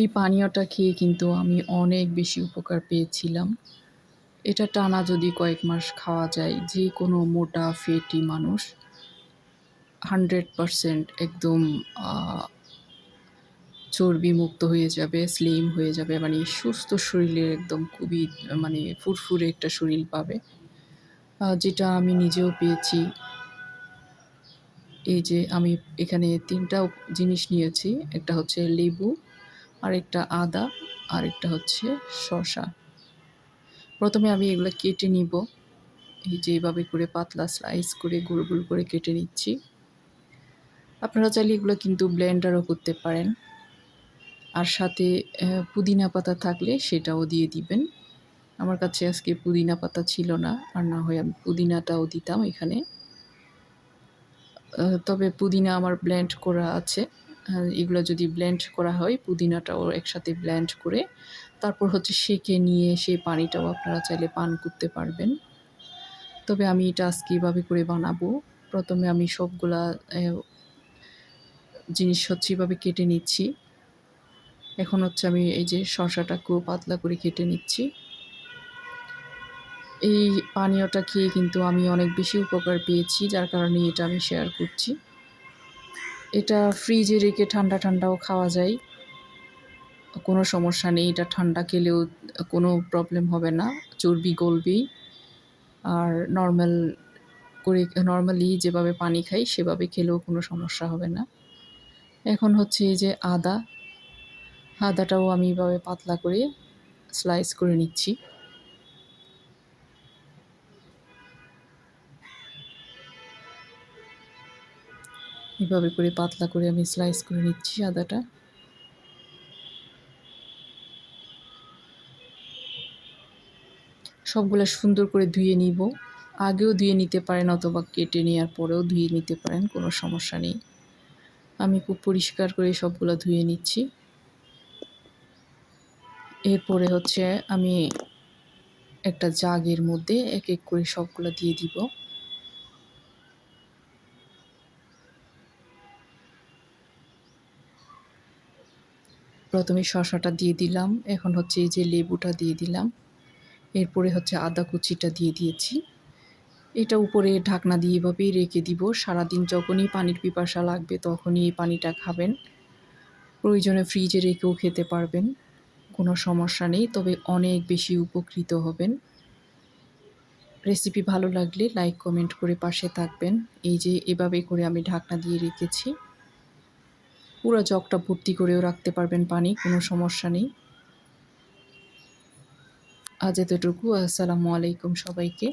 এই পানীয়টা খেয়ে কিন্তু আমি অনেক বেশি উপকার পেয়েছিলাম। এটা টানা যদি কয়েক মাস খাওয়া যায়, যে কোনো মোটা, ফেটি মানুষ হান্ড্রেড পারসেন্ট একদম চর্বিমুক্ত হয়ে যাবে স্লিম হয়ে যাবে মানে সুস্থ শরীরের একদম খুবই মানে ফুরফুরে একটা শরীর পাবে। যেটা আমি নিজেও পেয়েছি। এই যে আমি এখানে তিনটা জিনিস নিয়েছি, একটা হচ্ছে লেবু আরেকটা আদা, আরেকটা হচ্ছে শসা। প্রথমে আমি এগুলো কেটে নিব। এই যে এইভাবে করে পাতলা স্লাইস করে গোল গোল করে কেটে নিচ্ছি। আপনারা চাইলে এগুলো কিন্তু ব্লেন্ডারও করতে পারেন। আর সাথে পুদিনা পাতা থাকলে সেটাও দিয়ে দিবেন। আমার কাছে আজকে পুদিনা পাতা ছিল না, আর না হয় আমি পুদিনাটাও দিতাম এখানে। তবে পুদিনা আমার ব্লেন্ড করা আছে। এগুলো যদি ব্লেন্ড করা হয়, পুদিনাটাও একসাথে ব্লেন্ড করে, তারপর হচ্ছে সেকে নিয়ে সেই পানিটাও আপনারা চাইলে পান করতে পারবেন। তবে আমি এটা আজকে এভাবে করে বানাবো। প্রথমে আমি সবগুলা জিনিস হচ্ছে এভাবে কেটে নিচ্ছি। এখন হচ্ছে আমি এই যে শশাটাকেও পাতলা করে কেটে নিচ্ছি। এই পানীয়টা খেয়ে কিন্তু আমি অনেক বেশি উপকার পেয়েছি, যার কারণে এটা আমি শেয়ার করছি। এটা ফ্রিজে রেখে ঠান্ডা ঠান্ডাও খাওয়া যায়। কোনো সমস্যা নেই, এটা ঠান্ডা খেলেও কোনো প্রবলেম হবে না, চর্বি গলবেই। আর নর্মাল করে নর্মালি যেভাবে পানি খাই, সেভাবে খেলেও কোনো সমস্যা হবে না। এখন হচ্ছে এই যে আদা, আদাটাও আমি এভাবে পাতলা করে স্লাইস করে নিচ্ছি। এভাবে করে পাতলা করে আমি স্লাইস করে নিচ্ছি আদাটা। সবগুলো সুন্দর করে ধুয়ে নিব। আগেও ধুয়ে নিতে পারেন অথবা কেটে নেওয়ার পরেও ধুয়ে নিতে পারেন, কোনো সমস্যা নেই। আমি খুব পরিষ্কার করে সবগুলো ধুয়ে নিচ্ছি। এরপরে হচ্ছে আমি একটা জাগের মধ্যে এক এক করে সবগুলো দিয়ে দিব। প্রথমে শশাটা দিয়ে দিলাম। এখন হচ্ছে এই যে লেবুটা দিয়ে দিলাম। এরপরে হচ্ছে আদা কুচিটা দিয়ে দিয়েছি। এটা উপরে ঢাকনা দিয়ে এভাবেই রেখে দিব। সারাদিন যখনই পানির পিপাসা লাগবে তখনই এই পানিটা খাবেন। প্রয়োজনে ফ্রিজে রেখেও খেতে পারবেন। কোনো সমস্যা নেই, তবে অনেক বেশি উপকৃত হবেন। রেসিপি ভালো লাগলে লাইক, কমেন্ট করে পাশে থাকবেন। এই যে এভাবে করে আমি ঢাকনা দিয়ে রেখেছি। পুরো জগটা ভর্তি করেও রাখতে পারবেন পানি, কোনো সমস্যা নেই। আজ এতটুকু, আসসালামু আলাইকুম সবাইকে।